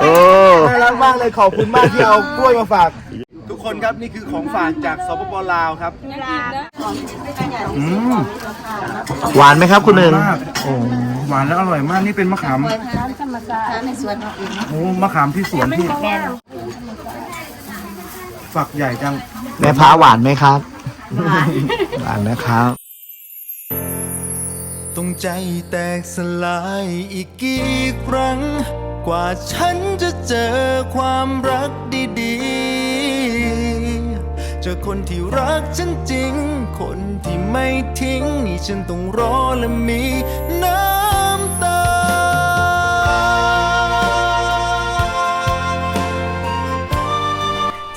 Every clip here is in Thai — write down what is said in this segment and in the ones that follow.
โอ้น่ารักมากเลยขอบคุณมากที่เอากล้วยมาฝาก ทุกคนครับนี่คือของฝากจากสปปลาวครับหวานไหมครับคุณหนึ่งมากโอ้หวานแล้วอร่อยมากนี่เป็นมะขามโอ้มะขามที่สวนที่ฝักใหญ่จังแม่พร้าหวานไหมครับ หวานนะครับ ต้องใจแตกสลายอีกกี่ครั้ง กว่าฉันจะเจอความรักดีๆ เจอคนที่รักฉันจริง คนที่ไม่ทิ้ง นี่ฉันต้องรอและมีน้ำตา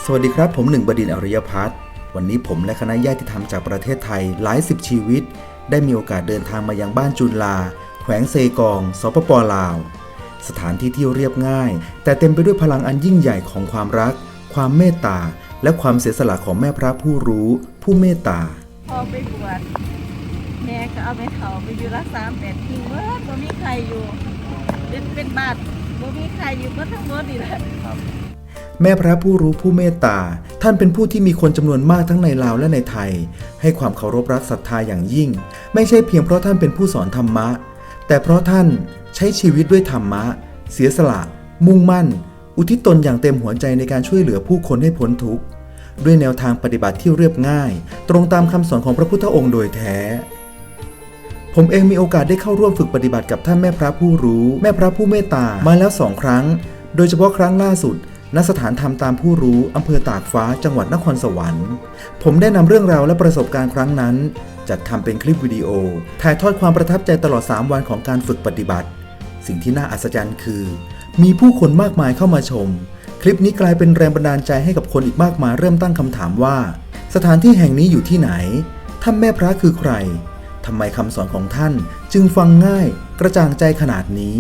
สวัสดีครับ ผมหนึ่งบดินทร์อริยพัฒน์วันนี้ผมและคณะญาติธรรมจากประเทศไทยหลายสิบชีวิต ได้มีโอกาสเดินทางมายังบ้านจุนลา แขวงเซกอง สปปลาว สถานที่ที่เรียบง่าย แต่เต็มไปด้วยพลังอันยิ่งใหญ่ของความรัก ความเมตตา และความเสียสละของแม่พระผู้รู้ ผู้เมตตาพอไปบวชแม่ก็เอาไปเถาไปอยู่รักษาแปดทิ้งเมื่อบ่มีใครอยู่ เป็นเป็นบาทบ่มีใครอยู่ก็ทั้งหมดนี่แหละแม่พระผู้รู้ผู้เมตตา ท่านเป็นผู้ที่มีคนจำนวนมากทั้งในลาวและในไทย ให้ความเคารพรักศรัทธาอย่างยิ่ง ไม่ใช่เพียงเพราะท่านเป็นผู้สอนธรรมะ แต่เพราะท่านใช้ชีวิตด้วยธรรมะ เสียสละ มุ่งมั่น อุทิศตนอย่างเต็มหัวใจในการช่วยเหลือผู้คนให้พ้นทุกข์ ด้วยแนวทางปฏิบัติที่เรียบง่าย ตรงตามคำสอนของพระพุทธองค์โดยแท้ ผมเองมีโอกาสได้เข้าร่วมฝึกปฏิบัติกับท่านแม่พระผู้รู้ แม่พระผู้เมตตามาแล้วสองครั้ง โดยเฉพาะครั้งล่าสุดณสถานธรรมตามผู้รู้อำเภอตากฟ้าจังหวัดนครสวรรค์ ผมได้นำเรื่องราวและประสบการณ์ครั้งนั้น จัดทำเป็นคลิปวิดีโอ ถ่ายทอดความประทับใจตลอด 3 วันของการฝึกปฏิบัติ สิ่งที่น่าอัศจรรย์คือ มีผู้คนมากมายเข้ามาชม คลิปนี้กลายเป็นแรงบันดาลใจให้กับคนอีกมากมายเริ่มตั้งคำถามว่า สถานที่แห่งนี้อยู่ที่ไหนท่านแม่พระคือใครทำไมคำสอนของท่านจึงฟังง่ายกระจ่างใจขนาดนี้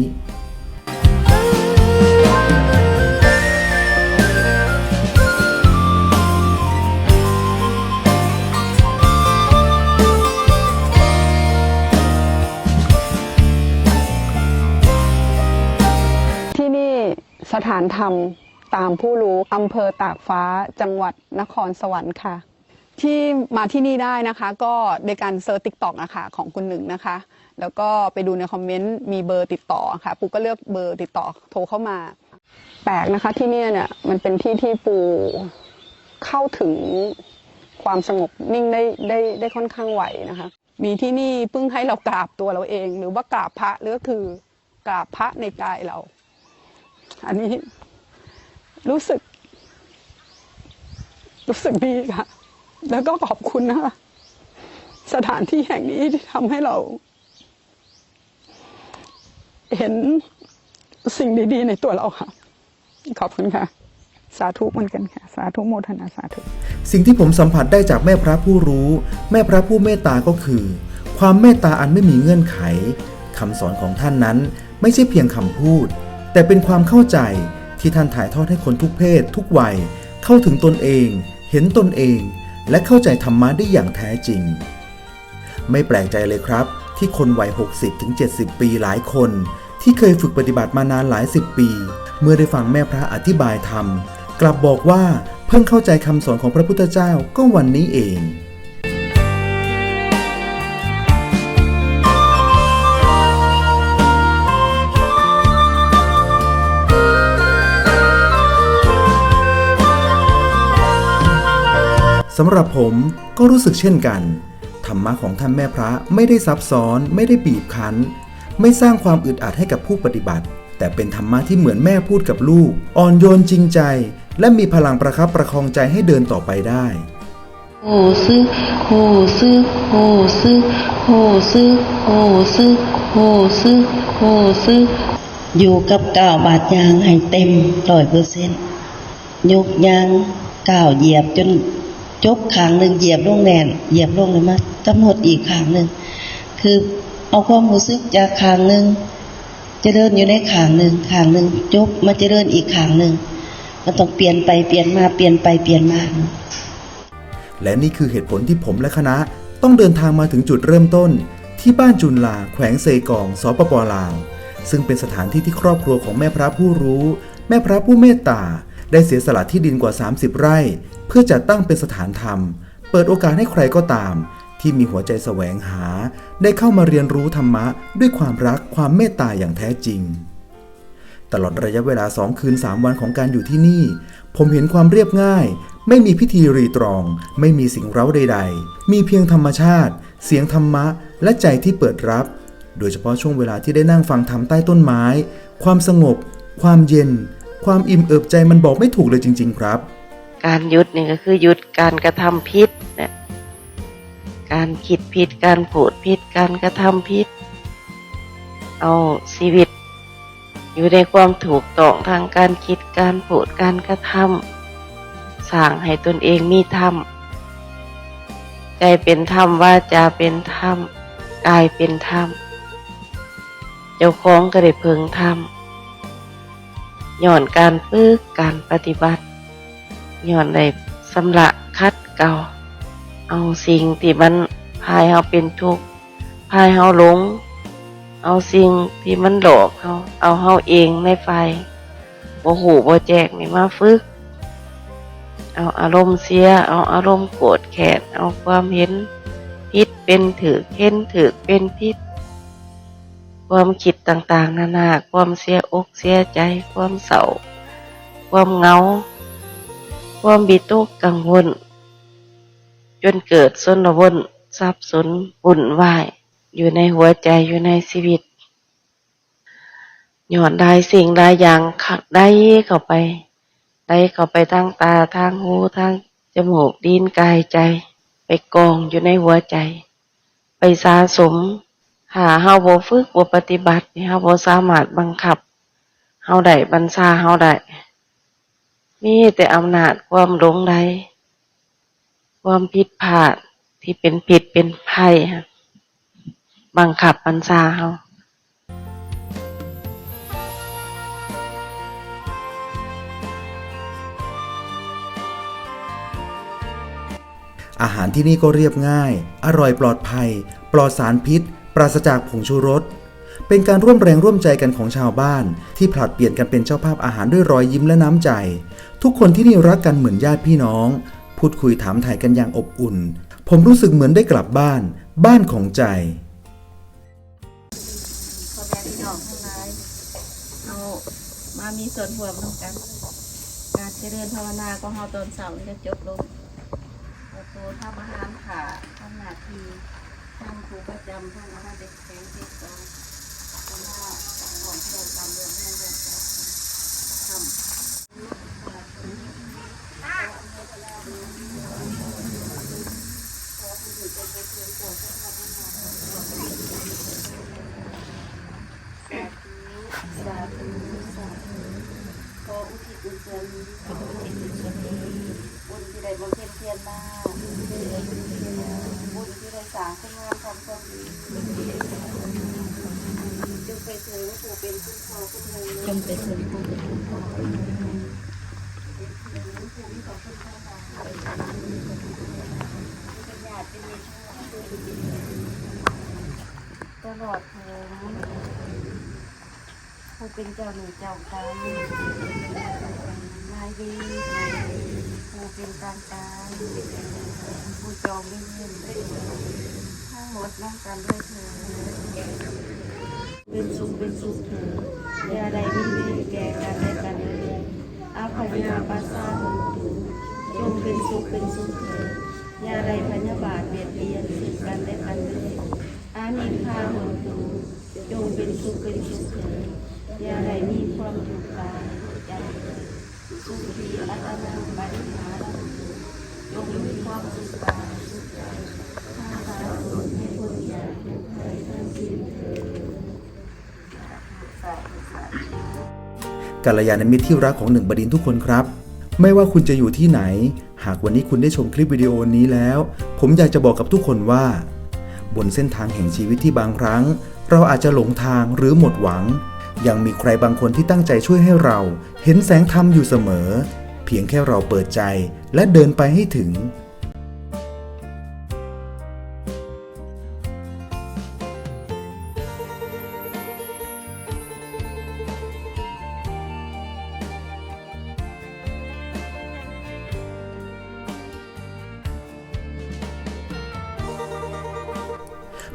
ถานธรรมตามผู้รู้อำเภอตากฟ้าจังหวัดนครสวรรค์ค่ะ ที่มาที่นี่ได้นะคะ ก็ในการเซิร์ชติ๊กต็อกนะคะของคุณหนึ่งนะคะ แล้วก็ไปดูในคอมเมนต์มีเบอร์ติดต่อค่ะ ปูก็เลือกเบอร์ติดต่อโทรเข้ามา แปลกนะคะที่นี่เนี่ยมันเป็นที่ที่ปูเข้าถึงความสงบนิ่งได้ได้ได้ค่อนข้างไหวนะคะ มีที่นี่เพิ่งให้เรากราบตัวเราเอง หรือว่ากราบพระหรือก็คือกราบพระในกายเรา อันนี้รู้สึก รู้สึกดีค่ะ แล้วก็ขอบคุณนะคะสถานที่แห่งนี้ที่ทำให้เรา เห็นสิ่งดี ๆ ในตัวเราค่ะ ขอบคุณค่ะ สาธุเหมือนกันค่ะ สาธุโมทนาสาธุ สิ่งที่ผมสัมผัสได้จากแม่พระผู้รู้ แม่พระผู้เมตตาก็คือ ความเมตตาอันไม่มีเงื่อนไขคำสอนของท่านนั้น ไม่ใช่เพียงคำพูด แต่เป็นความเข้าใจที่ท่านถ่ายทอดให้คนทุกเพศ ทุกวัย เข้าถึงตนเอง เห็นตนเอง และเข้าใจธรรมะได้อย่างแท้จริง ไม่แปลกใจเลยครับ ที่คนวัย 60-70 ปีหลายคน ที่เคยฝึกปฏิบัติมานานหลายสิบปี เมื่อได้ฟังแม่พระอธิบายธรรม กลับบอกว่าเพิ่งเข้าใจคำสอนของพระพุทธเจ้าก็วันนี้เอง สำหรับผมก็รู้สึกเช่นกัน ธรรมะของท่านแม่พระไม่ได้ซับซ้อนไม่ได้บีบคั้น ไม่สร้างความอึดอัดให้กับผู้ปฏิบัติ แต่เป็นธรรมะที่เหมือนแม่พูดกับลูก อ่อนโยนจริงใจ และมีพลังประคับประคองใจให้เดินต่อไปได้โหซึโหซึโหซึโหซึโหซึโหซึโหซึอยู่กับก้าวบาดยางให้เต็มร้อยเปอร์เซ็นต์ยกยางก้าวเหยียบจน จบขางหนึ่งเหยียบลงแน่นเหยียบลงเลยมากำหนดอีกขางหนึ่งคือเอาความรู้สึกจากขางหนึ่งจะเดินอยู่ในขางหนึ่งขางหนึ่งจบมาจะเดินอีกขางหนึ่งมันต้องเปลี่ยนไปเปลี่ยนมาเปลี่ยนไปเปลี่ยนมาและนี่คือเหตุผลที่ผมและคณะต้องเดินทางมาถึงจุดเริ่มต้น ที่บ้านจุนลา แขวงเซกองสปปลาวซึ่งเป็นสถานที่ที่ครอบครัวของแม่พระผู้รู้ แม่พระผู้เมตตา ได้เสียสละที่ดินกว่า 30 ไร่ เพื่อจัดตั้งเป็นสถานธรรม เปิดโอกาสให้ใครก็ตาม ที่มีหัวใจแสวงหา ได้เข้ามาเรียนรู้ธรรมะ ด้วยความรักความเมตตาอย่างแท้จริง ตลอดระยะเวลาสองคืนสามวันของการอยู่ที่นี่ ผมเห็นความเรียบง่าย ไม่มีพิธีรีตรอง ไม่มีสิ่งเร้าใด ๆ มีเพียงธรรมชาติ เสียงธรรมะ และใจที่เปิดรับ โดยเฉพาะช่วงเวลาที่ได้นั่งฟังธรรมใต้ต้นไม้ ความสงบ ความเย็น ความอิ่มเอิบใจมันบอกไม่ถูกเลยจริง ๆ ครับ การหยุดนี่ก็คือหยุดการกระทำผิดนะการคิดผิดการพูดผิดการกระทำผิดเอาชีวิต อยู่ในความถูกต้องทางการคิดการพูดการกระทำสร้างให้ตนเองมีธรรมใจเป็นธรรมว่าจาเป็นธรรมกายเป็นธรรมเจ้าของก็ได้เพึงธรรม ย่อนการฝึกการปฏิบัติย้อนได้สำละคัดเก่า เอาสิ่งที่มันพายเฮาเป็นทุกข์พายเฮาหลง เอาสิ่งที่มันหลอกเฮาเอาเฮาเองในไฟบ่หูบ่แจกนี่มาฝึก เอาอารมณ์เสีย เอาอารมณ์โกรธแค้นเอาความเห็นผิดเป็นถือเห็นถือเป็นผิด ความคิดต่างๆ นานา ความเสียอกเสียใจ ความเศร้า ความเหงา ความบิตกกังวล จนเกิดสนวนสับสนวุ่นวาย อยู่ในหัวใจอยู่ในชีวิตหย่อนได้สิ่งได้อย่างขักได้เข้าไป ได้เข้าไปทางตาทางหูทางจมูกดินกายใจ ไปกองอยู่ในหัวใจ ไปสะสม หาเฮาบ่ฝึกบ่ปฏิบัติเฮาบ่สามารถบังคับเฮาได้บัญชาเฮาได้มีแต่อำนาจความหลงใดความผิดพลาดที่เป็นผิดเป็นภัยฮะบังคับบัญชาเฮาอาหารที่นี่ก็เรียบง่าย อร่อยปลอดภัย ปลอดสารพิษ ปราศจากผงชูรส เป็นการร่วมแรงร่วมใจกันของชาวบ้าน ที่ผลัดเปลี่ยนกันเป็นเจ้าภาพอาหารด้วยรอยยิ้มและน้ำใจ ทุกคนที่นี่รักกันเหมือนญาติพี่น้อง พูดคุยถามถ่ายกันอย่างอบอุ่น ผมรู้สึกเหมือนได้กลับบ้าน บ้านของใจพ่อแม่พี่น้องทั้งหลายเอามามีส่วนร่วมร่วมกัน การเจริญภาวนาก็เฮาตอนเสาร์จะจบลงประตูทำอาหารขาทำหน้าที่ ท่านครูประจำทำอาหารเด็กแข็งเด็กกองทำหน้าของที่เราจำเรื่องเรื่องทำ สาธุสาธุขออุทิศบุญส่วนนี้ขออุทิศบุญส่วนนี้บุญที่ได้บำเพ็ญเพียรมาบุญที่ได้สร้างคุณงามความความดีจงไปถึงผู้ เป็นคุณพ่อคุณแม่จงไปถึงผู้เป็นคุณพ่อคุณแม่เป็นญาติเป็นมิตรตลอดเถิดผู้เป็นเจ้าหนึ่งเจ้ากรรมนายดีผู้เป็นกลางกลางผู้จองเล่นเล่นทั้งหมดนั่งกันด้วยเธอ เป็นสุขเป็นสุขเธออย่าใดไม่มีแก่กันและกันเลยอาภัยาปาสาหุตุจงเป็นสุขเป็นสุขเธออย่าใดพยาบาทเบียดเบียนซึ่งกันและกันเลยอานิคาหุตุจงเป็นสุขเป็นสุขเธออย่าได้มีความถูกกายใจสุขีอัตนาบริหารจงมีความสุขกายสุขใจข้าพาสุขให้พ้นจากทุกข์ภัยทั้งสิ้นเถิดสาธุสาธุ กัลยาณมิตรที่รักของหนึ่งบดินทุกคนครับ ไม่ว่าคุณจะอยู่ที่ไหน หากวันนี้คุณได้ชมคลิปวิดีโอนี้แล้ว ผมอยากจะบอกกับทุกคนว่า บนเส้นทางแห่งชีวิตที่บางครั้ง เราอาจจะหลงทางหรือหมดหวัง ยังมีใครบางคนที่ตั้งใจช่วยให้เรา เห็นแสงธรรมอยู่เสมอ เพียงแค่เราเปิดใจและเดินไปให้ถึง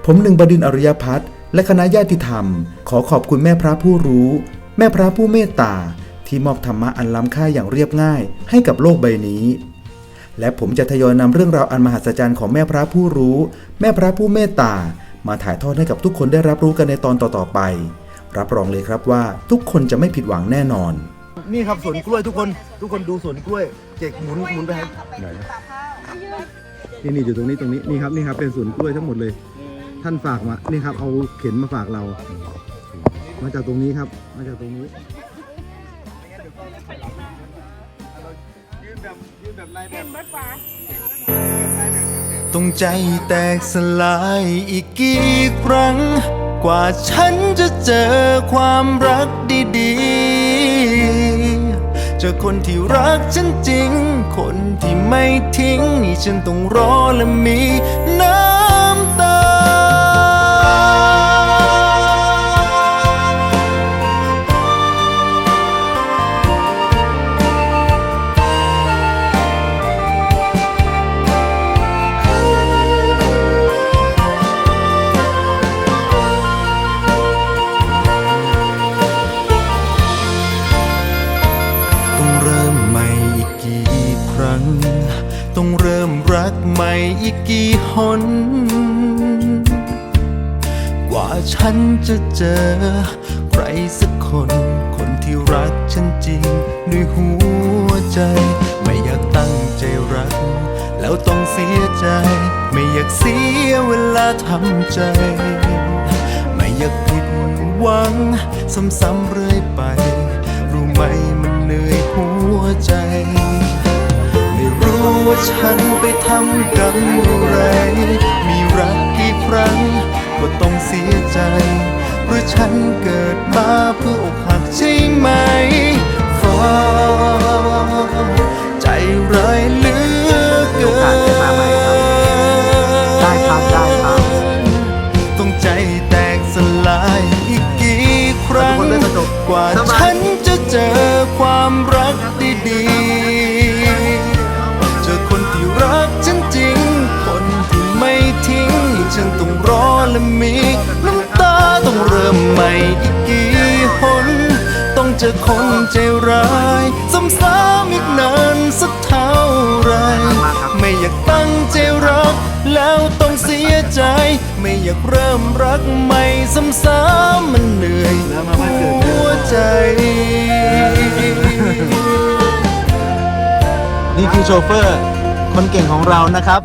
ผมหนึ่งบดินทร์อริยพัฒน์และคณะญาติธรรม ขอขอบคุณแม่พระผู้รู้ แม่พระผู้เมตตา ที่มอบธรรมะอันล้ำค่าอย่างเรียบง่ายให้กับโลกใบนี้ และผมจะทยอยนำเรื่องราวอันมหัศจรรย์ของแม่พระผู้รู้ แม่พระผู้เมตตา มาถ่ายทอดให้กับทุกคนได้รับรู้กันในตอนต่อๆไป รับรองเลยครับว่าทุกคนจะไม่ผิดหวังแน่นอน นี่ครับสวนกล้วยทุกคน ทุกคนดูสวนกล้วยเจกหมุนหมุนไปให้ไหน นี่นี่อยู่ตรงนี้ตรงนี้นี่ครับนี่ครับเป็นสวนกล้วยทั้งหมดเลย ท่านฝากมานี่ครับเอาเข็นมาฝากเรา มาจากตรงนี้ครับ มาจากตรงนี้ต้องใจแตกสลายอีกกี่ครั้ง กว่าฉันจะเจอความรักดีๆเจอคนที่รักฉันจริง คนที่ไม่ทิ้งนี่ฉันต้องรอและมีน้ำ ใหม่อีกกี่หน กว่าฉันจะเจอ ใครสักคน คนที่รักฉันจริง ด้วยหัวใจ ไม่อยากตั้งใจรัก แล้วต้องเสียใจ ไม่อยากเสียเวลาทำใจ ไม่อยากผิดหวัง ซ้ำๆเรื่อยไป รู้ไหมมันเหนื่อยหัวใจ ว่าฉันไปทำกรรมอะไร มีรักกี่ครั้ง ก็ต้องเสียใจ เพราะฉันเกิดมาเพื่ออกหักใช่ไหมฟ้าใจร้ายเหลือเกินได้ครับได้ครับต้องใจแตกสลายอีกกี่ครั้งทุกคนเลื่อนกระจกกว่าฉันจะเจอความรักดีๆ น ต้องเจอคนใจร้ายซ้ำๆอีกนานสักเท่าไหรไม่อยากตั้งใจรัก แล้วต้องเสียใจ ไม่อยากเริ่มรักใหม่ซ้ำๆมันเหนื่อยหัวใจนี่คือโชเฟอร์ คนเก่งของเรานะครับ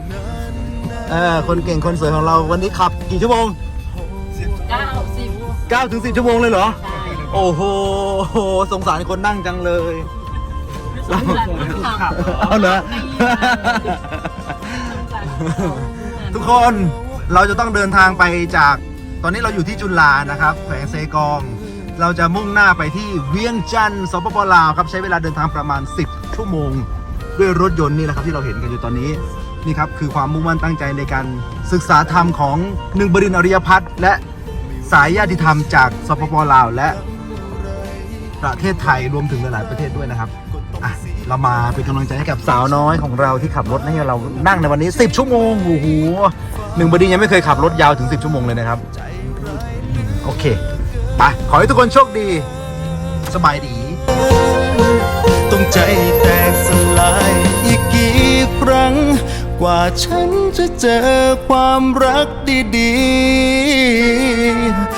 เออคนเก่งคนสวยของเราวันนี้ขับ กี่ชั่วโมง เก้าสิบ 9 ถึง 10 ชั่วโมงเลยเหรอ โอ้โห สงสารคนนั่งจังเลยสงสารคนขับเอาเหรอ ทุกคนเราจะต้องเดินทางไปจาก ตอนนี้เราอยู่ที่จุฬานะครับ แขวงเซกอง เราจะมุ่งหน้าไปที่เวียงจันทร์สปปลาวครับ ใช้เวลาเดินทางประมาณ 10 ชั่วโมง ด้วยรถยนต์นี่แหละครับที่เราเห็นกันอยู่ตอนนี้ นี่ครับคือความมุ่งมั่นตั้งใจในการศึกษาธรรมของหนึ่งบรินทร์อริยพัฒน์และสายญาติธรรมจากสปปลาว และ ประเทศไทยรวมถึงหลายๆประเทศด้วยนะครับอะเรามาเป็นกำลังใจให้กับสาวน้อยของเราที่ขับรถให้เรานั่งในวันนี้ 10 ชั่วโมงโอ้โหหนึ่งบดินทร์ยังไม่เคยขับรถยาวถึง 10 ชั่วโมงเลยนะครับอืมโอเคไปขอให้ทุกคนโชคดี สบายดี ต้องใจแตกสลายอีกกี่ครั้ง กว่าฉันจะเจอความรักดี